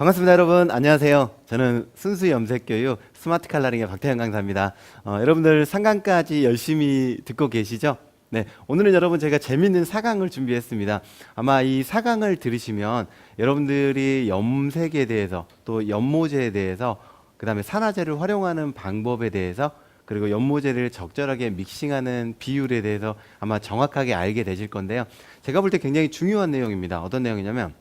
반갑습니다, 여러분. 안녕하세요. 저는 순수 염색 교육 스마트 칼라링의 박태현 강사입니다. 어, 여러분들 상강까지 열심히 듣고 계시죠? 네, 오늘은 여러분 제가 재밌는 사강을 준비했습니다. 아마 이 사강을 들으시면 여러분들이 염색에 대해서 또 연모제에 대해서 그다음에 산화제를 활용하는 방법에 대해서 그리고 연모제를 적절하게 믹싱하는 비율에 대해서 아마 정확하게 알게 되실 건데요. 제가 볼 때 굉장히 중요한 내용입니다. 어떤 내용이냐면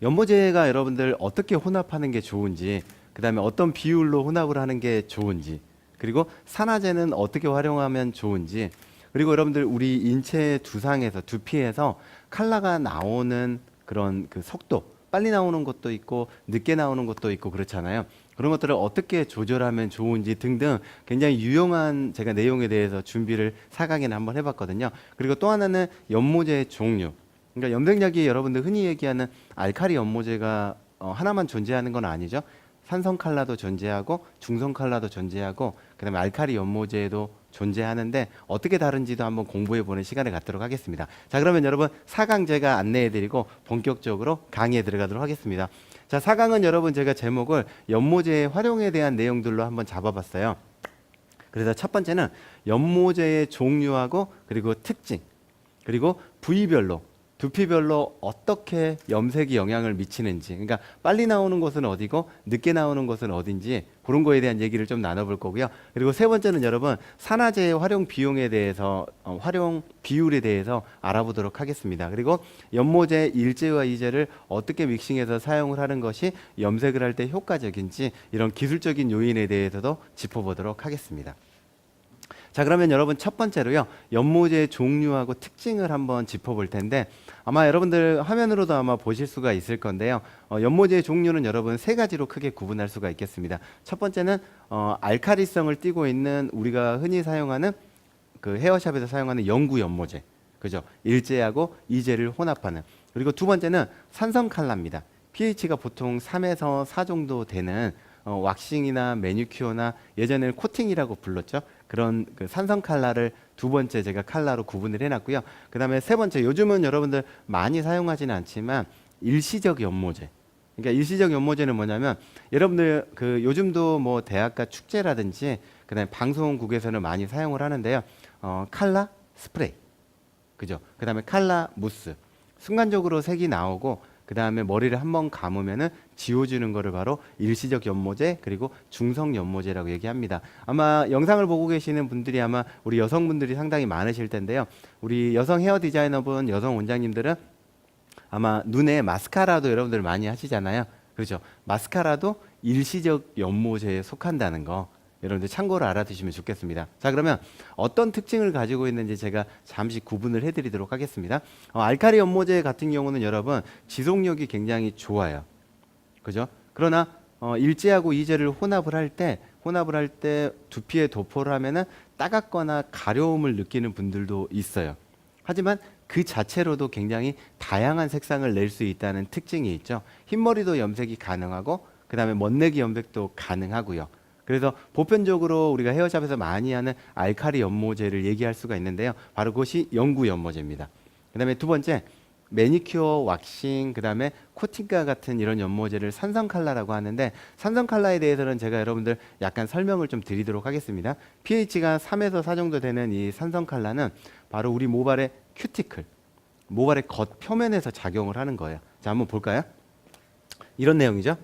연모제가 여러분들 어떻게 혼합하는 게 좋은지, 그 다음에 어떤 비율로 혼합을 하는 게 좋은지, 그리고 산화제는 어떻게 활용하면 좋은지, 그리고 여러분들 우리 인체 두상에서 두피에서 칼라가 나오는 그런 그 속도, 빨리 나오는 것도 있고 늦게 나오는 것도 있고 그렇잖아요. 그런 것들을 어떻게 조절하면 좋은지 등등 굉장히 유용한 제가 내용에 대해서 준비를 사강에는 한번 해봤거든요. 그리고 또 하나는 연모제의 종류. 그러니까 염색약이 여러분들 흔히 얘기하는 알카리 연모제가 어, 하나만 존재하는 건 아니죠. 산성 칼라도 존재하고 중성 칼라도 존재하고 그다음에 알카리 연모제도 존재하는데 어떻게 다른지도 한번 공부해 보는 시간을 갖도록 하겠습니다. 자, 그러면 여러분 4강 제가 안내해 드리고 본격적으로 강의에 들어가도록 하겠습니다. 자, 4강은 여러분 제가 제목을 연모제의 활용에 대한 내용들로 한번 잡아 봤어요. 그래서 첫 번째는 연모제의 종류하고 그리고 특징 그리고 부위별로 두피별로 어떻게 염색이 영향을 미치는지 그러니까 빨리 나오는 곳은 어디고 늦게 나오는 곳은 어딘지 그런 거에 대한 얘기를 좀 나눠볼 거고요. 그리고 세 번째는 여러분 산화제의 활용 비용에 대해서 어, 활용 비율에 대해서 알아보도록 하겠습니다. 그리고 연모제 일제와 이제를 어떻게 믹싱해서 사용을 하는 것이 염색을 할 때 효과적인지 이런 기술적인 요인에 대해서도 짚어보도록 하겠습니다 자 그러면 여러분 첫 번째로요. 연모제의 종류하고 특징을 한번 짚어볼 텐데 아마 여러분들 화면으로도 아마 보실 수가 있을 건데요. 어, 연모제의 종류는 여러분 세 가지로 크게 구분할 수가 있겠습니다. 첫 번째는 어, 알카리성을 띠고 있는 우리가 흔히 사용하는 그 헤어샵에서 사용하는 영구 연모제. 그죠? 일제하고 이제를 혼합하는. 그리고 두 번째는 산성 칼라입니다. pH가 보통 3에서 4 정도 되는 어, 왁싱이나 매니큐어나 예전에는 코팅이라고 불렀죠. 그런 그 산성 칼라를 두 번째 제가 칼라로 구분을 해놨고요. 그 다음에 세 번째 요즘은 여러분들 많이 사용하지는 않지만 일시적 연모제. 그러니까 일시적 연모제는 뭐냐면 여러분들 그 요즘도 뭐 대학가 축제라든지 그다음에 방송국에서는 많이 사용을 하는데요. 어, 칼라 스프레이, 그죠? 그다음에 칼라 무스. 순간적으로 색이 나오고 그 다음에 머리를 한 번 감으면은 지워주는 거를 바로 일시적 연모제 그리고 중성 연모제라고 얘기합니다. 아마 영상을 보고 계시는 분들이 아마 우리 여성분들이 상당히 많으실 텐데요. 우리 여성 헤어 디자이너분, 여성 원장님들은 아마 눈에 마스카라도 여러분들 많이 하시잖아요. 그렇죠? 마스카라도 일시적 연모제에 속한다는 거 여러분들 참고로 알아두시면 좋겠습니다. 자 그러면 어떤 특징을 가지고 있는지 제가 잠시 구분을 해드리도록 하겠습니다. 어, 알카리 연모제 같은 경우는 여러분 지속력이 굉장히 좋아요. 그죠? 그러나 어, 일제하고 이제를 혼합을 할 때 혼합을 할 때 두피에 도포를 하면은 따갑거나 가려움을 느끼는 분들도 있어요. 하지만 그 자체로도 굉장히 다양한 색상을 낼 수 있다는 특징이 있죠. 흰머리도 염색이 가능하고 그 다음에 멋내기 염색도 가능하고요. 그래서 보편적으로 우리가 헤어샵에서 많이 하는 알카리 연모제를 얘기할 수가 있는데요. 바로 그것이 영구 연모제입니다. 그 다음에 두 번째 매니큐어, 왁싱, 그 다음에 코팅과 같은 이런 연모제를 산성 칼라라고 하는데 산성 칼라에 대해서는 제가 여러분들 약간 설명을 좀 드리도록 하겠습니다. pH가 3에서 4 정도 되는 이 산성 칼라는 바로 우리 모발의 큐티클, 모발의 겉 표면에서 작용을 하는 거예요. 자, 한번 볼까요? 이런 내용이죠.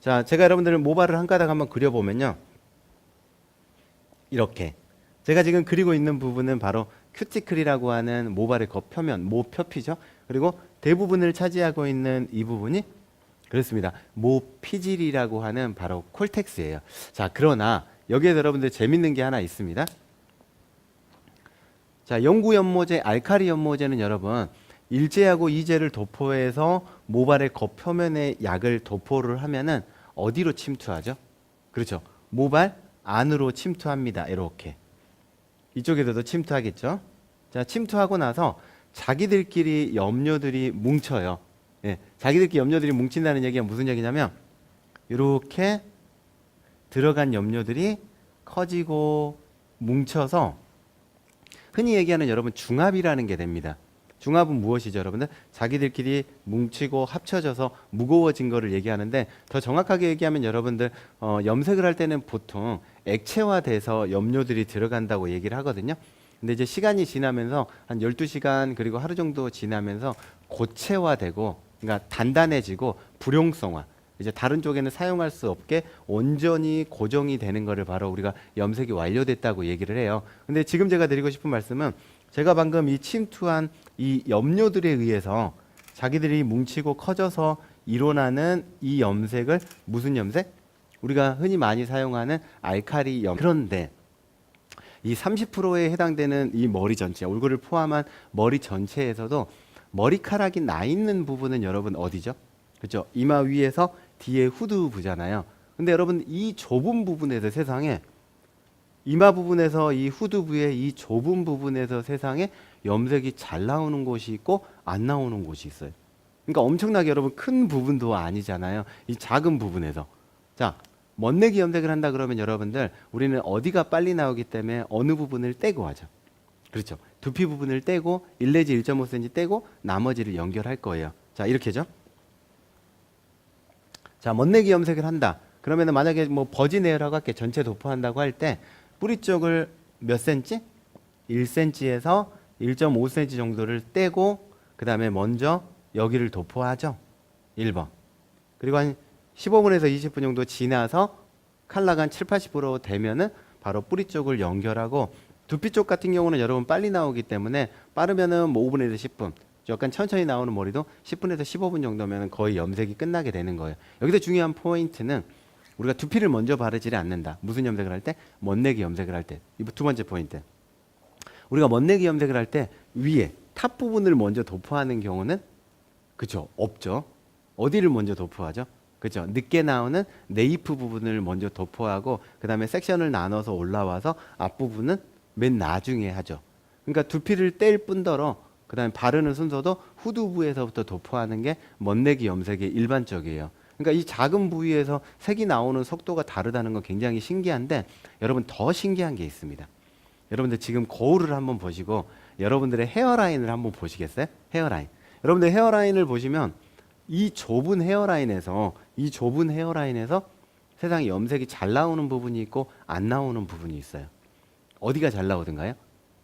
자, 제가 여러분들 모발을 한 가닥 한번 그려보면요. 이렇게. 제가 지금 그리고 있는 부분은 바로 큐티클이라고 하는 모발의 겉 표면, 모표피죠. 그리고 대부분을 차지하고 있는 이 부분이 그렇습니다. 모피질이라고 하는 바로 콜텍스예요. 자, 그러나 여기에 여러분들 재밌는 게 하나 있습니다. 자, 영구 연모제, 알카리 연모제는 여러분 일제하고 이제를 도포해서 모발의 겉표면에 약을 도포를 하면은 어디로 침투하죠? 그렇죠. 모발 안으로 침투합니다. 이렇게. 이쪽에서도 침투하겠죠. 자, 침투하고 나서 자기들끼리 염료들이 뭉쳐요. 예, 자기들끼리 염료들이 뭉친다는 얘기가 무슨 얘기냐면 이렇게 들어간 염료들이 커지고 뭉쳐서 흔히 얘기하는 여러분 중합이라는 게 됩니다. 중합은 무엇이죠, 여러분들? 자기들끼리 뭉치고 합쳐져서 무거워진 거를 얘기하는데 더 정확하게 얘기하면 여러분들 어, 염색을 할 때는 보통 액체화돼서 염료들이 들어간다고 얘기를 하거든요. 근데 이제 시간이 지나면서 한 12시간 그리고 하루 정도 지나면서 고체화되고 그러니까 단단해지고 불용성화 이제 다른 쪽에는 사용할 수 없게 온전히 고정이 되는 거를 바로 우리가 염색이 완료됐다고 얘기를 해요. 근데 지금 제가 드리고 싶은 말씀은 제가 방금 이 침투한 이 염료들에 의해서 자기들이 뭉치고 커져서 일어나는 이 염색을 무슨 염색? 우리가 흔히 많이 사용하는 알카리 염. 그런데 이 30%에 해당되는 이 머리 전체, 얼굴을 포함한 머리 전체에서도 머리카락이 나 있는 부분은 여러분 어디죠? 그렇죠? 이마 위에서 뒤에 후두부잖아요. 근데 여러분 이 좁은 부분에서 세상에 이마 부분에서 이 후두부의 이 좁은 부분에서 세상에 염색이 잘 나오는 곳이 있고 안 나오는 곳이 있어요. 그러니까 엄청나게 여러분 큰 부분도 아니잖아요. 이 작은 부분에서. 자, 멋내기 염색을 한다 그러면 여러분들 우리는 어디가 빨리 나오기 때문에 어느 부분을 떼고 하죠. 그렇죠. 두피 부분을 떼고 1 내지 1.5cm 떼고 나머지를 연결할 거예요. 자, 이렇게죠. 자, 멋내기 염색을 한다. 그러면은 만약에 뭐 버진 에어라고 할게 전체 도포한다고 할 때 뿌리 쪽을 몇 센치? 1cm에서 1.5cm 정도를 떼고 그 다음에 먼저 여기를 도포하죠. 1번. 그리고 한 15분에서 20분 정도 지나서 칼라가 한 7, 80% 되면은 바로 뿌리 쪽을 연결하고 두피 쪽 같은 경우는 여러분 빨리 나오기 때문에 빠르면은 뭐 5분에서 10분 약간 천천히 나오는 머리도 10분에서 15분 정도면 거의 염색이 끝나게 되는 거예요. 여기서 중요한 포인트는 우리가 두피를 먼저 바르지 않는다. 무슨 염색을 할 때? 멋내기 염색을 할 때. 이 두 번째 포인트. 우리가 멋내기 염색을 할 때 위에 탑 부분을 먼저 도포하는 경우는 그죠 없죠. 어디를 먼저 도포하죠? 그죠 늦게 나오는 네이프 부분을 먼저 도포하고 그다음에 섹션을 나눠서 올라와서 앞 부분은 맨 나중에 하죠. 그러니까 두피를 뗄 뿐더러 그다음에 바르는 순서도 후두부에서부터 도포하는 게 멋내기 염색의 일반적이에요. 그러니까 이 작은 부위에서 색이 나오는 속도가 다르다는 건 굉장히 신기한데 여러분 더 신기한 게 있습니다. 여러분들 지금 거울을 한번 보시고 여러분들의 헤어라인을 한번 보시겠어요? 헤어라인. 여러분들 헤어라인을 보시면 이 좁은 헤어라인에서 이 좁은 헤어라인에서 세상에 염색이 잘 나오는 부분이 있고 안 나오는 부분이 있어요. 어디가 잘 나오던가요?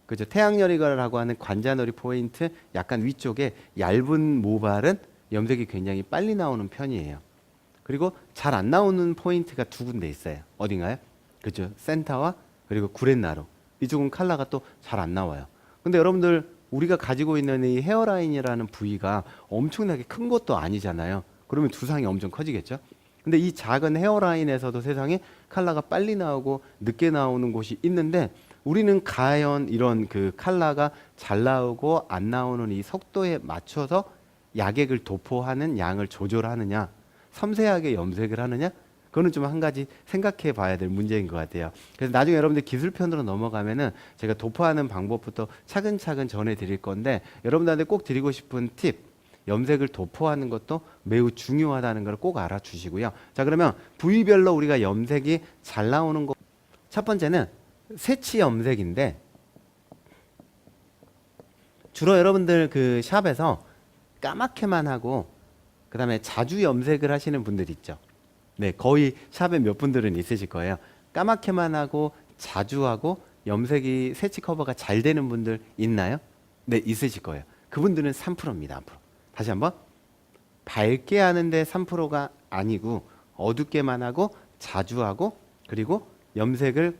그죠? 태양열이라고 하는 관자놀이 포인트 약간 위쪽에 얇은 모발은 염색이 굉장히 빨리 나오는 편이에요. 그리고 잘 안 나오는 포인트가 두 군데 있어요. 어딘가요? 그죠? 센터와 그리고 구렛나루. 이쪽은 컬러가 또 잘 안 나와요. 근데 여러분들 우리가 가지고 있는 이 헤어라인이라는 부위가 엄청나게 큰 것도 아니잖아요. 그러면 두상이 엄청 커지겠죠? 근데 이 작은 헤어라인에서도 세상에 컬러가 빨리 나오고 늦게 나오는 곳이 있는데 우리는 과연 이런 그 컬러가 잘 나오고 안 나오는 이 속도에 맞춰서 약액을 도포하는 양을 조절하느냐, 섬세하게 염색을 하느냐, 그거는 좀 한 가지 생각해 봐야 될 문제인 것 같아요. 그래서 나중에 여러분들 기술편으로 넘어가면은 제가 도포하는 방법부터 차근차근 전해 드릴 건데 여러분들한테 꼭 드리고 싶은 팁, 염색을 도포하는 것도 매우 중요하다는 걸 꼭 알아주시고요. 자, 그러면 부위별로 우리가 염색이 잘 나오는 거. 첫 번째는 새치 염색인데 주로 여러분들 그 샵에서 까맣게만 하고 그다음에 자주 염색을 하시는 분들 있죠. 네, 거의 샵에 몇 분들은 있으실 거예요. 까맣게만 하고 자주 하고 염색이 새치 커버가 잘 되는 분들 있나요? 네, 있으실 거예요. 그분들은 3%입니다. 앞으로. 다시 한번 밝게 하는데 3%가 아니고 어둡게만 하고 자주 하고 그리고 염색을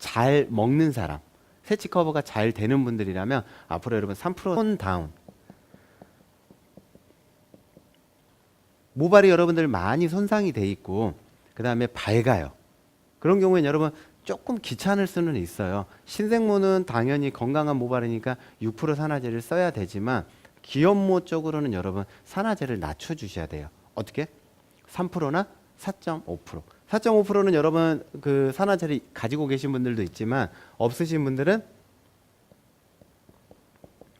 잘 먹는 사람 새치 커버가 잘 되는 분들이라면 앞으로 여러분 3%톤 다운 모발이 여러분들 많이 손상이 돼 있고 그 다음에 밝아요. 그런 경우에는 여러분 조금 귀찮을 수는 있어요. 신생모는 당연히 건강한 모발이니까 6% 산화제를 써야 되지만 기염모 쪽으로는 여러분 산화제를 낮춰 주셔야 돼요. 어떻게? 3%나 4.5% 4.5%는 여러분 그 산화제를 가지고 계신 분들도 있지만 없으신 분들은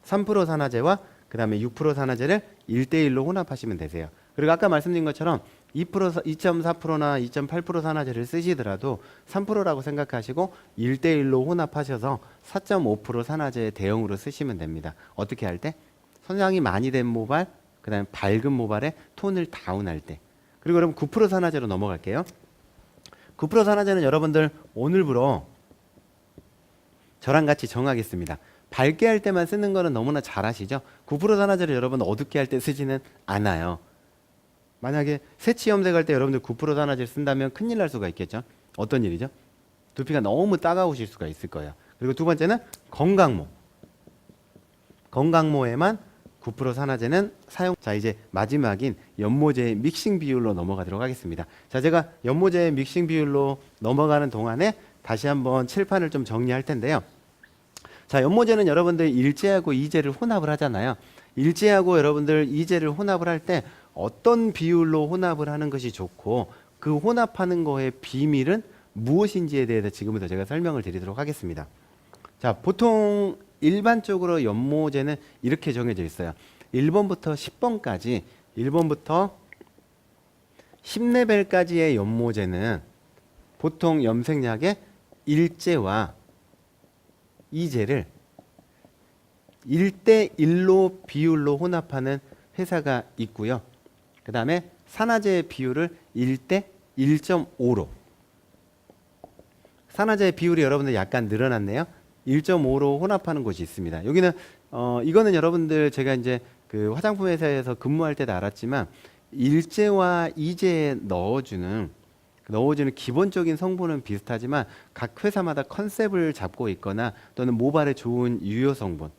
3% 산화제와 그다음에 6% 산화제를 1대1로 혼합하시면 되세요. 그리고 아까 말씀드린 것처럼 2% 2.4%나 2.8% 산화제를 쓰시더라도 3%라고 생각하시고 1대1로 혼합하셔서 4.5% 산화제 대용으로 쓰시면 됩니다. 어떻게 할 때? 선량이 많이 된 모발, 그 다음에 밝은 모발에 톤을 다운할 때. 그리고 여러분 9% 산화제로 넘어갈게요. 9% 산화제는 여러분들 오늘부로 저랑 같이 정하겠습니다. 밝게 할 때만 쓰는 거는 너무나 잘 아시죠? 9% 산화제를 여러분 어둡게 할 때 쓰지는 않아요. 만약에 새치 염색할 때 여러분들 9% 산화제를 쓴다면 큰일 날 수가 있겠죠. 어떤 일이죠? 두피가 너무 따가우실 수가 있을 거예요. 그리고 두 번째는 건강모. 건강모에만 9% 산화제는 사용. 자 이제 마지막인 연모제의 믹싱 비율로 넘어가도록 하겠습니다. 자 제가 연모제의 믹싱 비율로 넘어가는 동안에 다시 한번 칠판을 좀 정리할 텐데요. 자 연모제는 여러분들 일제하고 이제를 혼합을 하잖아요. 일제하고 여러분들 이제를 혼합을 할 때 어떤 비율로 혼합을 하는 것이 좋고 그 혼합하는 거의 비밀은 무엇인지에 대해서 지금부터 제가 설명을 드리도록 하겠습니다. 자, 보통 일반적으로 연모제는 이렇게 정해져 있어요. 1번부터 10번까지 1번부터 10레벨까지의 연모제는 보통 염색약의 일제와 이제를 1대 1로 비율로 혼합하는 회사가 있고요. 그 다음에 산화제의 비율을 1대 1.5로 산화제의 비율이 여러분들 약간 늘어났네요. 1.5로 혼합하는 곳이 있습니다. 여기는 어 이거는 여러분들 제가 이제 그 화장품 회사에서 근무할 때도 알았지만 일제와 이제에 넣어주는 넣어주는 기본적인 성분은 비슷하지만 각 회사마다 컨셉을 잡고 있거나 또는 모발에 좋은 유효 성분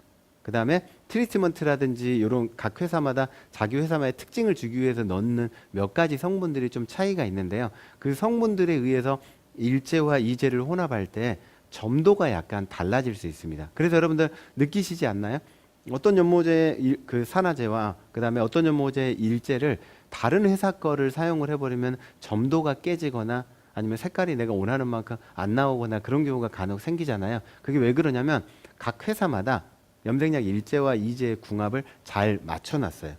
그 다음에 트리트먼트라든지 이런 각 회사마다 자기 회사만의 특징을 주기 위해서 넣는 몇 가지 성분들이 좀 차이가 있는데요. 그 성분들에 의해서 일제와 이제를 혼합할 때 점도가 약간 달라질 수 있습니다. 그래서 여러분들 느끼시지 않나요? 어떤 연모제 일- 그 산화제와 그다음에 어떤 연모제 일제를 다른 회사 거를 사용을 해버리면 점도가 깨지거나 아니면 색깔이 내가 원하는 만큼 안 나오거나 그런 경우가 간혹 생기잖아요. 그게 왜 그러냐면 각 회사마다 염색약 일제와 이제의 궁합을 잘 맞춰놨어요.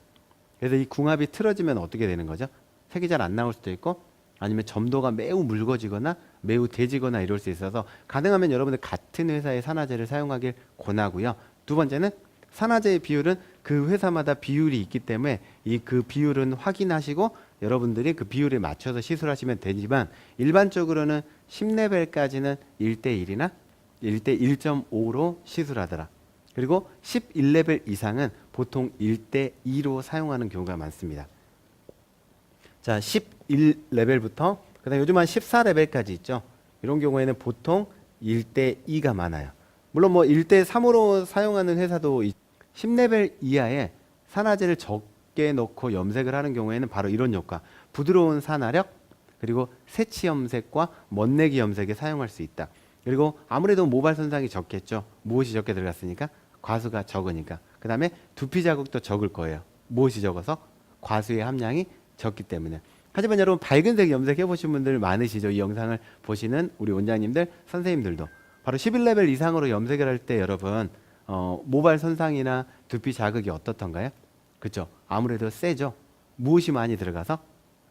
그래서 이 궁합이 틀어지면 어떻게 되는 거죠? 색이 잘 안 나올 수도 있고 아니면 점도가 매우 묽어지거나 매우 대지거나 이럴 수 있어서 가능하면 여러분들 같은 회사의 산화제를 사용하길 권하고요. 두 번째는 산화제의 비율은 그 회사마다 비율이 있기 때문에 이 그 비율은 확인하시고 여러분들이 그 비율에 맞춰서 시술하시면 되지만 일반적으로는 10레벨까지는 1대1이나 1대 1.5로 시술하더라. 그리고 11레벨 이상은 보통 1대 2로 사용하는 경우가 많습니다. 자, 11레벨부터 그다음 요즘 한 14레벨까지 있죠. 이런 경우에는 보통 1대 2가 많아요. 물론 뭐 1대 3으로 사용하는 회사도 있- 10레벨 이하의 산화제를 적게 넣고 염색을 하는 경우에는 바로 이런 효과. 부드러운 산화력 그리고 새치 염색과 멋내기 염색에 사용할 수 있다. 그리고 아무래도 모발 손상이 적겠죠. 무엇이 적게 들어갔으니까 과수가 적으니까. 그 다음에 두피 자국도 적을 거예요. 무엇이 적어서 과수의 함량이 적기 때문에. 하지만 여러분 밝은색 염색해 보신 분들 많으시죠. 이 영상을 보시는 우리 원장님들, 선생님들도 바로 11레벨 이상으로 염색을 할 때 여러분 어, 모발 손상이나 두피 자극이 어떻던가요? 그렇죠. 아무래도 세죠. 무엇이 많이 들어가서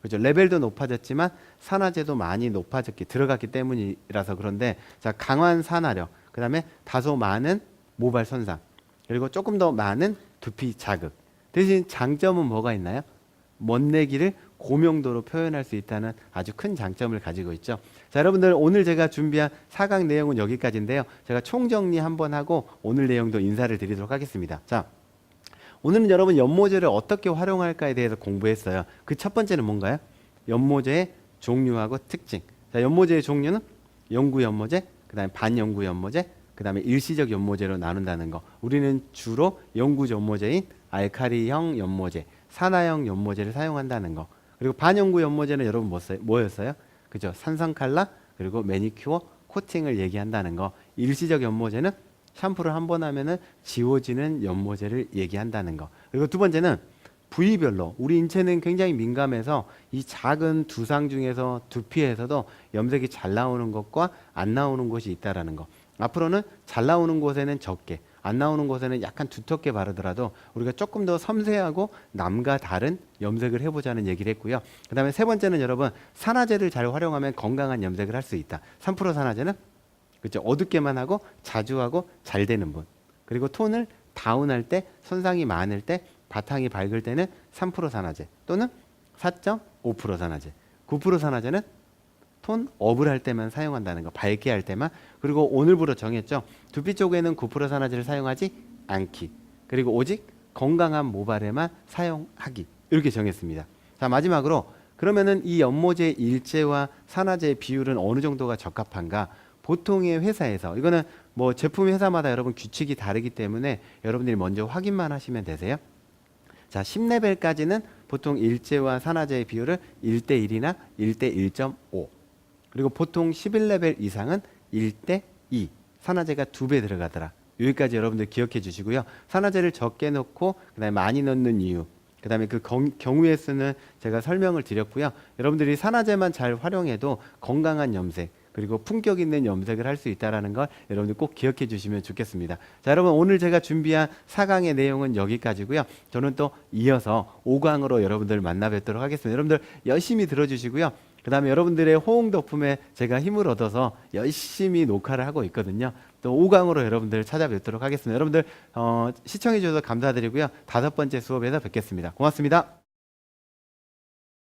그죠 레벨도 높아졌지만 산화제도 많이 높아졌기 들어갔기 때문이라서 그런데 자 강한 산화력 그다음에 다소 많은 모발 손상 그리고 조금 더 많은 두피 자극 대신 장점은 뭐가 있나요? 멋내기를 고명도로 표현할 수 있다는 아주 큰 장점을 가지고 있죠. 자, 여러분들 오늘 제가 준비한 4강 내용은 여기까지인데요. 제가 총정리 한번 하고 오늘 내용도 인사를 드리도록 하겠습니다. 자, 오늘은 여러분 연모제를 어떻게 활용할까에 대해서 공부했어요. 그 첫 번째는 뭔가요? 연모제의 종류하고 특징. 자, 연모제의 종류는 영구 연모제, 그다음에 반영구 연모제, 그다음에 일시적 연모제로 나눈다는 거. 우리는 주로 영구 연모제인 알카리형 연모제, 산화형 연모제를 사용한다는 거. 그리고 반영구 연모제는 여러분 뭐? 뭐였어요? 그죠? 산성 칼라 그리고 매니큐어 코팅을 얘기한다는 거. 일시적 연모제는 샴푸를 한 번 하면은 지워지는 연모제를 얘기한다는 거. 그리고 두 번째는 부위별로 우리 인체는 굉장히 민감해서 이 작은 두상 중에서 두피에서도 염색이 잘 나오는 것과 안 나오는 곳이 있다라는 거. 앞으로는 잘 나오는 곳에는 적게, 안 나오는 곳에는 약간 두텁게 바르더라도 우리가 조금 더 섬세하고 남과 다른 염색을 해보자는 얘기를 했고요. 그 다음에 세 번째는 여러분 산화제를 잘 활용하면 건강한 염색을 할 수 있다. 3% 산화제는 그렇죠. 어둡게만 하고 자주 하고 잘 되는 분. 그리고 톤을 다운할 때 손상이 많을 때 바탕이 밝을 때는 3% 산화제 또는 4.5% 산화제 9% 산화제는 톤 업을 할 때만 사용한다는 거 밝게 할 때만. 그리고 오늘부로 정했죠. 두피 쪽에는 9% 산화제를 사용하지 않기. 그리고 오직 건강한 모발에만 사용하기. 이렇게 정했습니다. 자 마지막으로 그러면은 이 연모제 일제와 산화제의 비율은 어느 정도가 적합한가? 보통의 회사에서. 이거는 뭐 제품 회사마다 여러분 규칙이 다르기 때문에 여러분들이 먼저 확인만 하시면 되세요. 자, 10레벨까지는 보통 일제와 산화제의 비율을 1대 1이나 1대 1.5. 그리고 보통 11레벨 이상은 1대 2. 산화제가 두 배 들어가더라. 여기까지 여러분들 기억해 주시고요. 산화제를 적게 넣고 그다음에 많이 넣는 이유. 그다음에 그 경, 경우의 수는 제가 설명을 드렸고요. 여러분들이 산화제만 잘 활용해도 건강한 염색 그리고 품격 있는 염색을 할 수 있다라는 걸 여러분들 꼭 기억해 주시면 좋겠습니다. 자, 여러분 오늘 제가 준비한 4강의 내용은 여기까지고요. 저는 또 이어서 5강으로 여러분들 만나 뵙도록 하겠습니다. 여러분들 열심히 들어 주시고요. 그 다음에 여러분들의 호응 덕분에 제가 힘을 얻어서 열심히 녹화를 하고 있거든요. 또 5강으로 여러분들 찾아뵙도록 하겠습니다. 여러분들 어, 시청해 주셔서 감사드리고요. 다섯 번째 수업에서 뵙겠습니다. 고맙습니다.